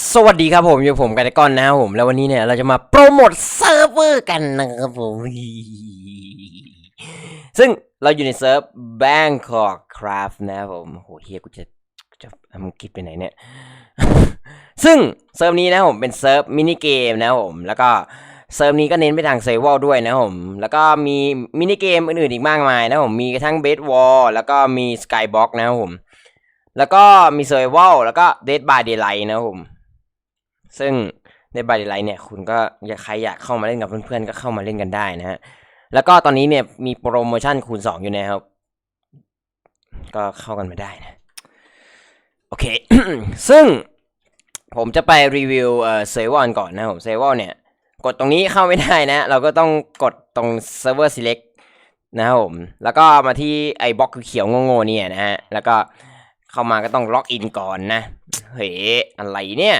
สวัสดีครับผมอยู่ผมกันก่อนนะครับผม แล้ววันนี้เนี่ยเราจะมาโปรโมทเซิร์ฟเวอร์กันนะครับผม ซึ่งเราอยู่ในเซิร์ฟ Bangkok Craft นะครับผมโหเฮียกูจะจะมึงคิดไปไหนเนี่ย ซึ่งเซิร์ฟนี้นะผมเป็นเซิร์ฟมินิเกมนะครับผม แล้วก็เซิร์ฟนี้ก็เน้นไปทางเซเวลด้วยนะครับผม แล้วก็มีมินิเกมอื่นๆอีกมากมายนะผม มีกระทั่งเบสวอลแล้วก็มีสกายบ็อกนะครับผม แล้วก็มีเซเวลแล้วก็เดดบายเดย์ไลท์นะครับผม ซึ่งในบาริไลเนี่ยคุณก็อยากใครอยากเข้ามาเล่นกับเพื่อนๆก็เข้ามาเล่นกันได้นะฮะแล้วก็ตอนนี้เนี่ยมีโปรโมชั่นคูณสองอยู่นะครับ ก็เข้ากันมาได้นะ โอเค ซึ่งผมจะไปรีวิวเอ่อเซเวอร์ก่อนนะผมเซเวอร์เนี่ย กดตรงนี้เข้าไม่ได้นะ เราก็ต้องกดตรง Server Select นะครับผม แล้วก็มาที่ไอ้บล็อกเขียวๆโง่ๆเนี่ยนะฮะ แล้วก็เข้ามาก็ต้องล็อกอินก่อนนะ เฮ้ยอะไรเนี่ย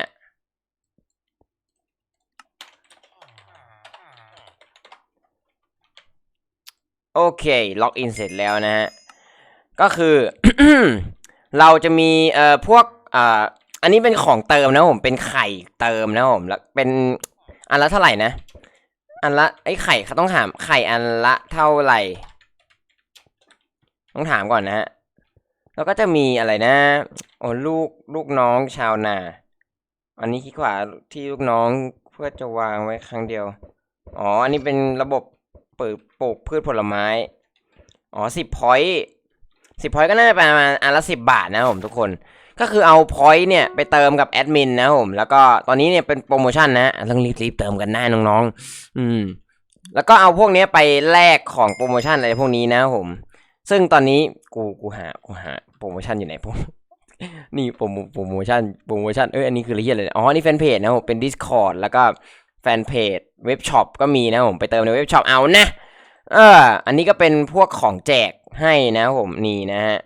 โอเค ล็อกอินเสร็จแล้วนะฮะ ก็คือ เราจะมีเอ่อพวกอ่าอันนี้เป็นของเติมนะผม เป็นไข่เติมนะผม แล้วเป็นอันละเท่าไหร่นะ อันละไอ้ไข่เขาต้องถามไข่อันละเท่าไหร่ ต้องถามก่อนนะฮะ แล้วก็จะมีอะไรนะ โอ้ลูกลูกน้องชาวนา อันนี้คิดว่าที่ลูกน้องเพื่อจะวางไว้ครั้งเดียว อ๋อ อันนี้เป็นระบบ ปลูกปลูกพืชผลไม้ อ๋อสิบพอยต์สิบพอยต์ก็น่าจะประมาณอันละสิบบาทนะผมทุกคน ก็คือเอาพอยต์เนี่ยไปเติมกับแอดมินนะผม แล้วก็ตอนนี้เนี่ยเป็นโปรโมชั่นนะต้องรีบๆเติมกันหน้าน้องๆ อืม แล้วก็เอาพวกนี้ไปแลกของโปรโมชั่นอะไรพวกนี้นะผม ซึ่งตอนนี้กูกูหากูหาโปรโมชั่นอยู่ไหนผมนี่โปรโมโปรโมชั่นโปรโมชั่นเอ้ยอันนี้คืออะไรเหี้ยอะไรเนี่ยอ๋อนี่แฟนเพจนะผมเป็น Discord แล้วก็ แฟนเพจเว็บช็อปก็มีนะผมไปเติมในเว็บช็อปเอานะ เออ อันนี้ก็เป็นพวกของแจกให้นะผมนี่นะฮะ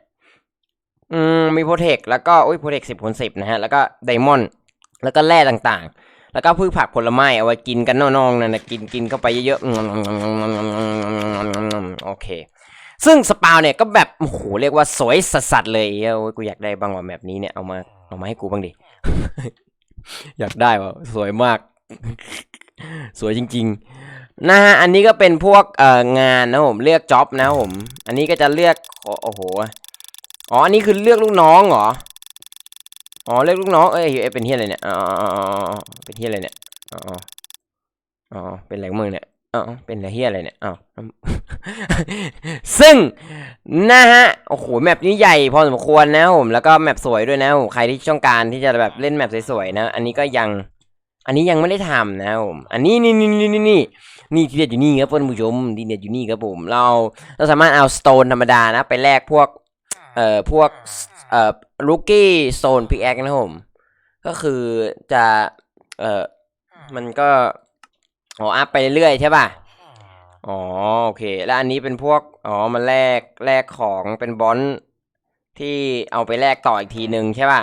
อืม มีโปรเทคแล้วก็อุ้ยโปรเทคสิบคูณสิบนะฮะ แล้วก็ไดมอนด์แล้วก็แร่ต่างๆ แล้วก็พืชผักผลไม้เอาไว้กินกันน้องๆนั่นนะกินกินเข้าไปเยอะๆโอเคซึ่งสปาวเนี่ยก็แบบโอ้โหเรียกว่าสวยสัสๆเลยเอ้ยกูอยากได้บ้างว่าแบบนี้เนี่ยเอามาเอามาให้กูบ้างดิ อยากได้ว่ะสวยมาก สวยจริงๆ นะฮะ อันนี้ก็เป็นพวกเอ่องานนะผม เลือกจ็อบนะผม อันนี้ก็จะเลือกโอ้โห อ๋อ อันนี้คือเลือกลูกน้องเหรอ อ๋อ เลือกลูกน้อง เอ้ยเป็นเฮียอะไรเนี่ยอ๋ออ๋ออ๋อเป็นเฮียอะไรเนี่ย อ๋อ อ๋อ เป็นอะไรมึงเนี่ยอ๋อเป็นอะไรเฮียอะไรเนี่ยอ๋อซึ่งนะฮะ โอ้โห แมปนี้ใหญ่พอสมควรนะผม แล้วก็แมปสวยด้วยนะผม ใครที่ต้องการที่จะแบบเล่นแมปสวยๆนะ อันนี้ก็ยัง อันนี้ยังไม่ได้ทำนะผม อันนี้นี่นี่นี่นี่นี่นี่ที่เด็ดอยู่นี่ครับท่านผู้ชมที่เด็ดอยู่นี่ครับผม เราเราสามารถเอาสโตนธรรมดานะไปแลกพวกเอ่อพวกเอ่อลูกี้โซนพิกแอคนะผมก็คือจะเอ่อมันก็อ๋ออัพไปเรื่อยใช่ป่ะอ๋อโอเค แล้วอันนี้เป็นพวกอ๋อมันแลกแลกของเป็นบอลที่เอาไปแลกต่ออีกทีหนึ่งใช่ป่ะ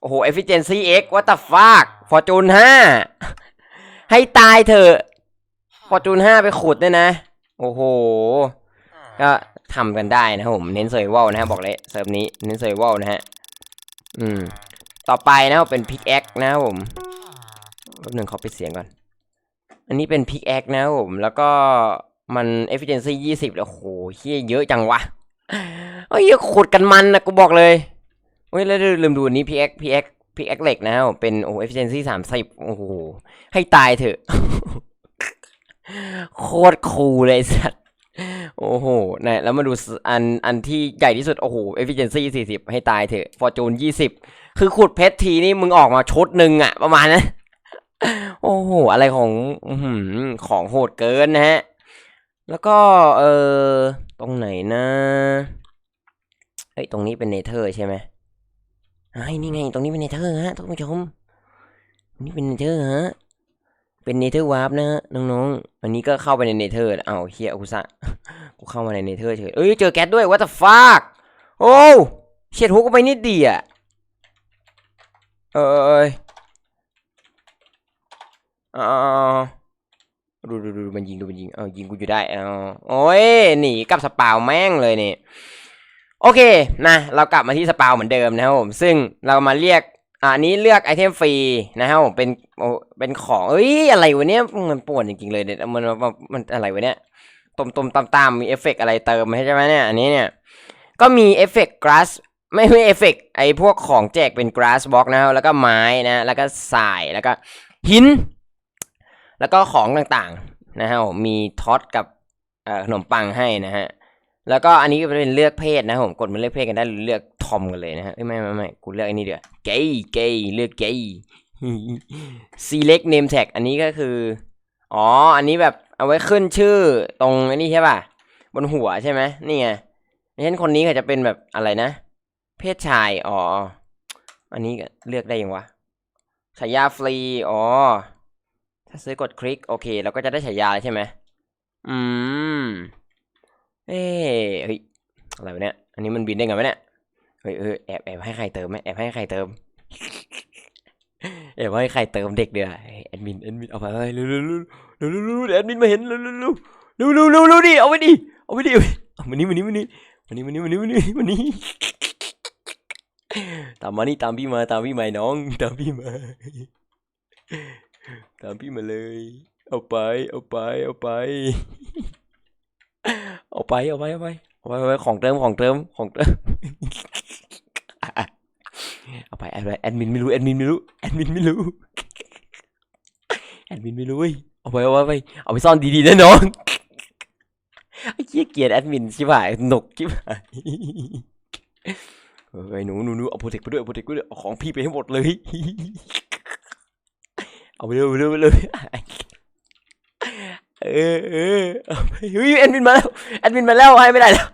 โอ้โห efficiency x what the fuck fortune ห้าให้ตายเถอะ fortune ห้าไปขุดเนี่ยนะ โอ้โห ก็ทำกันได้นะครับผม เน้นเซอร์ไวลนะฮะบอกเลยเซิร์ฟนี้เน้นเซอร์ไวลนะฮะ อืม ต่อไปนะครับเป็น pickaxe นะครับผมแป๊บหนึ่งขอปิดเสียงก่อน อันนี้เป็น pickaxe นะครับผม แล้วก็มัน efficiency ยี่สิบแล้วโอ้โหเฮียเยอะจังวะเอ้ยขุดกันมันนะกูบอกเลยเฮ้ยแล้วลืมดูอั นนี้ pickaxe pickaxe pickaxe เล็กนะครับเป็นโอ้ efficiency สามสิบโอ้โห ให้ตายเถอะ โคตรคูลเลยสัตว์โอ้โหนี่แล้วมาดูอันอันที่ใหญ่ที่สุด โอ้โห efficiency สี่สิบให้ตายเถอะ fortune ยี่สิบคือขุดเพชรทีนี่มึงออกมาชุดหนึ่งอะประมาณนั้นโอ้โห อะไรของอของโหดเกินนะฮะ แล้วก็ เออตรงไหนนะเอ้ย ตรงนี้เป็นเนเธอร์ใช่ไหม ไอ้นี่ไง ตรงนี้เป็นเนเธอร์ฮะท่านผู้ชม นี่เป็นเนเธอร์ฮะ เป็นเนเธอร์วาร์ปนะฮะน้องๆ อันนี้ก็เข้าไปในเนเธอร์เอาเฮียอุตส่ากูเข้ามาในเนเธอร์เฉยเอ้ยเจอแก๊สด้วย what the fuck โอ้เฉียดหัวกูไปนิดเดียวเอ้ยเอ๋อาดูดูดูมันยิงดูมันยิง เอายิงกูอยู่ได้เอาโอ้ยหนีกับสปาวแม่งเลยเนี่ย โอเคนะเรากลับมาที่สปาวเหมือนเดิมนะครับผมซึ่งเรามาเรียกอ่าอันนี้เลือกไอเทมฟรีนะครับผมเป็นโอ้เป็นของเอ้ยอะไรวะเนี้ยมันปวนจริงๆเลยเนี่ยมันมันมันอะไรวะเนี้ยตมตมตามตามมีเอฟเฟกต์อะไรเติมใช่ไหมเนี่ยอันนี้เนี่ยก็มีเอฟเฟกต์ grass ไม่ไม่เอฟเฟกต์ไอพวกของแจกเป็น grass box นะครับแล้วก็ไม้นะแล้วก็ทรายแล้วก็หิน แล้วก็ของต่างๆนะฮะผมมีท็อตกับอ่อขนมปังให้นะฮะ แล้วก็อันนี้ก็เป็นเลือกเพศนะครับผมกดมาเลือกเพศกันได้หรือเลือกทอมกันเลยนะฮะไม่ไม่ไม่กูเลือกอันนี้เดี๋ยวเกย์เกย์เลือกเกย์ select name tag อันนี้ก็คือ อ๋อ อันนี้แบบเอาไว้ขึ้นชื่อตรงอันนี้ใช่ป่ะ บนหัวใช่ไหมนี่ไงเช่นคนนี้ก็จะเป็นแบบอะไรนะ เพศชาย อ๋อ อันนี้เลือกได้ยังวะฉายาฟรี อ๋อ ถ้าซื้อกดคลิก โอเค เราก็จะได้ฉายาใช่ไหมอืม เอ้เฮ้ยอะไรวะเนี่ยอันนี้มันบินได้ไงวะเนี่ยเฮ้ยเออแอบแอบให้ใครเติมไหมแอบให้ใครเติมแอบให้ใครเติมเด็กเดือแอดมินแอดมินเอาไปเร็วเร็วเร็วเร็วเร็วแอดมินมาเห็นเร็วเร็วเร็วเร็วเร็วเร็วดิเอาไปดิเอาไปดิเอามานี่มานี่มานี่มานี่มานี่มานี่มานี่มานี่ตามมานี่ตามพี่มาตามพี่มาไอ้น้องตามพี่มาตามพี่มาเลย เอาไป เอาไป เอาไป เอาไปเอาไปเอาไปเอาไปเอาไปของเติมของเติมของเติมเอาไปแอดไว้แอดมินไม่รู้แอดมินไม่รู้แอดมินไม่รู้แอดมินไม่รู้เว้ยเอาไปเอาไปเอาไปเอาไปซ่อนดีๆนะน้องไอ้เหี้ยเกียดแอดมินชิบหายหนกชิบหายเฮ้ยหนูหนูหนูเอาโปรเทคไปด้วยเอาโปรเทคไปด้วยเอาของพี่ไปให้หมดเลย เอาไปเร็วไปเร็วไปเร็ว เออเออเฮ้ยแอดมินมาแล้วแอดมินมาแล้วให้ไม่ได้แล้ว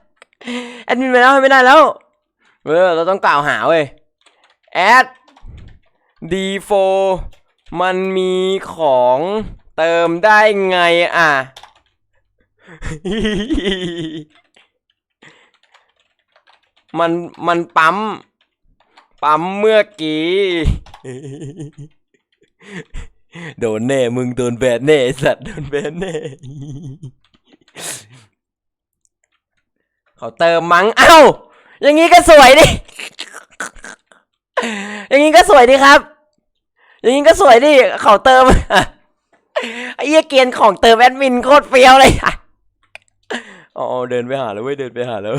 แอดมินมาแล้วให้ไม่ได้แล้วเออเราต้องกล่าวหาเว้ยแอด D4 มันมีของเติมได้ไงอะมันมันปั๊ม ปั๊มเมื่อกี้ โดนแน่ มึงโดนแบนแน่สัตว์โดนแบนแน่ เขาเติมมั้ง เอ้า อย่างงี้ก็สวยดิ อย่างงี้ก็สวยดีครับ อย่างงี้ก็สวยดิ เขาเติมไอ้เหี้ยเกียนของเติมแอดมินโคตรเฟี้ยวเลยอะอ๋อเดินไปหาแล้วเว้ยเดินไปหาแล้ว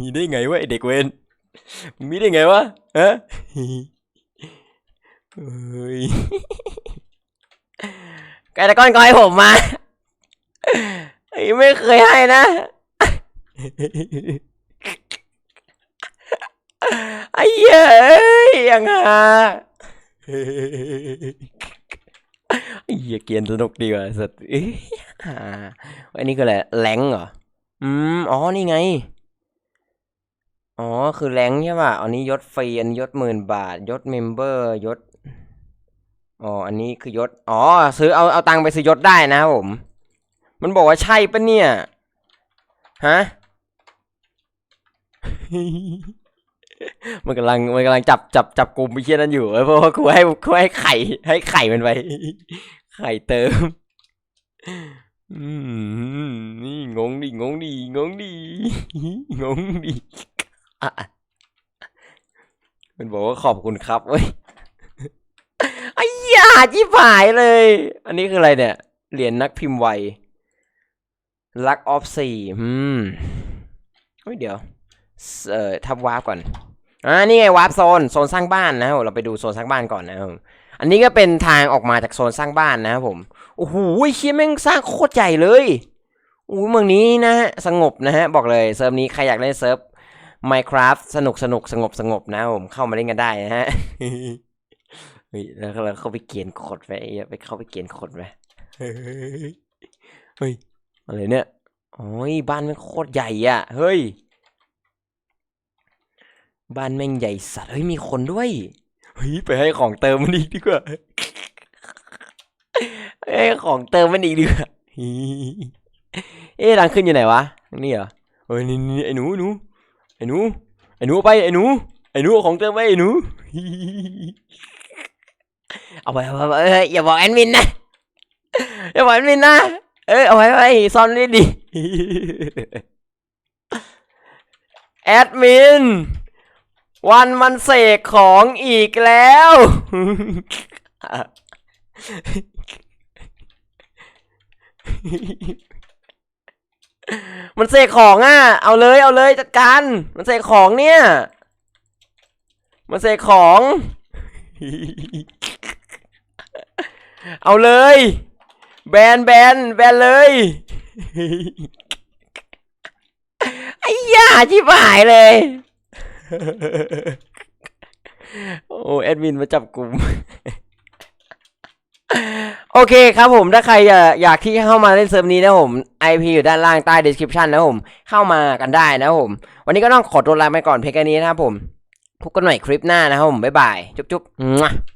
มีได้ไงวะไอเด็กเวนมีได้ไงวะฮะเฮ้ย ไก่ตะก้อนก็ให้ผมมาไอ้ไม่เคยให้นะไอ้เหี้ยเอ้ยยังหาไอ้เหี้ยเกียนสนุกดีว่ะสัตว์เอ้ยอันนี้คืออะไรแรงเหรอ อืม อ๋อ นี่ไง อ๋อ คือแรงใช่ป่ะ อันนี้ยศฟรี อันนี้ยศหมื่นบาท ยศเมมเบอร์ ยศ อ๋อ อันนี้คือยศ อ๋อ ซื้อเอาเอาตังค์ไปซื้อยศได้นะครับผม มันบอกว่าใช่ปะเนี่ย ฮะ มันกำลังมันกำลังจับจับจับกลุ่มไปเชี่ยนั่นอยู่เพราะว่ากูให้กูให้ไข่ ให้ไข่มันไป ไข่เติม อืมนี่งงดิงงดิงงดิงงดิมันบอกว่าขอบคุณครับเว้ย อ้ยาจิบหายเลย อันนี้คืออะไรเนี่ย เหรียญนักพิมพ์ไวลักออฟสี่อืมเฮ้ยเดี๋ยว เอ่อทับวาร์ปก่อน อ่า นี่ไงวาร์ปโซน โซนสร้างบ้านนะครับเราไปดูโซนสร้างบ้านก่อนนะครับผมอันนี้ก็เป็นทางออกมาจากโซนสร้างบ้านนะครับผม โอ้โหเชี่ยแม่งสร้างโคตรใหญ่เลยโอ้เมืองนี้นะฮะ สงบนะฮะ บอกเลยเซิร์ฟนี้ใครอยากเล่นเซิร์ฟ Minecraft สนุกสนุกสงบสงบนะผมเข้ามาเล่นกันได้นะฮะ เฮ้ยแล้วเราเข้าไปเกียนขดไปไอ้เหี้ยไปเข้าไปเกียนขดไปเฮ้ยอะไรเนี่ยโอ้ยบ้านแม่งโคตรใหญ่อะ เฮ้ย บ้านแม่งใหญ่สัตว์เฮ้ยมีคนด้วยเฮ้ยไปให้ของเติมมันอีกดีกว่าให้ของเติมมันอีกดีกว่าเอ๊ะรังขึ้นอยู่ไหนวะนี่เหรอเฮ้ยนี่นี่ไอ้หนูหนูไอ้หนูไอ้หนูเอาไปไอ้หนูไอ้หนูเอาของเติมไปไอ้หนู เอาไปเอาไปเอาไปเอ้ยอย่าบอกแอดมินนะอย่าบอกแอดมินนะเอ้ยเอาไว้ไว้ซ่อนนี่ดิแอดมินวันมันเสกของอีกแล้วมันเสกของอะ เอาเลย เอาเลยจัดการ มันเสกของเนี่ย มันเสกของ เอาเลย แบนแบนแบนเลยไอ้ย่าชิบหายเลย โอ้แอดมินมาจับกลุ่มโอเคครับผมถ้าใครอยากอยากที่เข้ามาเล่นเซิร์ฟนี้นะผม IP อยู่ด้านล่างใต้ description นะผมเข้ามากันได้นะผม วันนี้ก็ต้องขอตัวลาไปก่อนเพียงแค่นี้นะครับผมพบกันใหม่คลิปหน้านะครับผม บ๊ายบาย จุ๊บๆ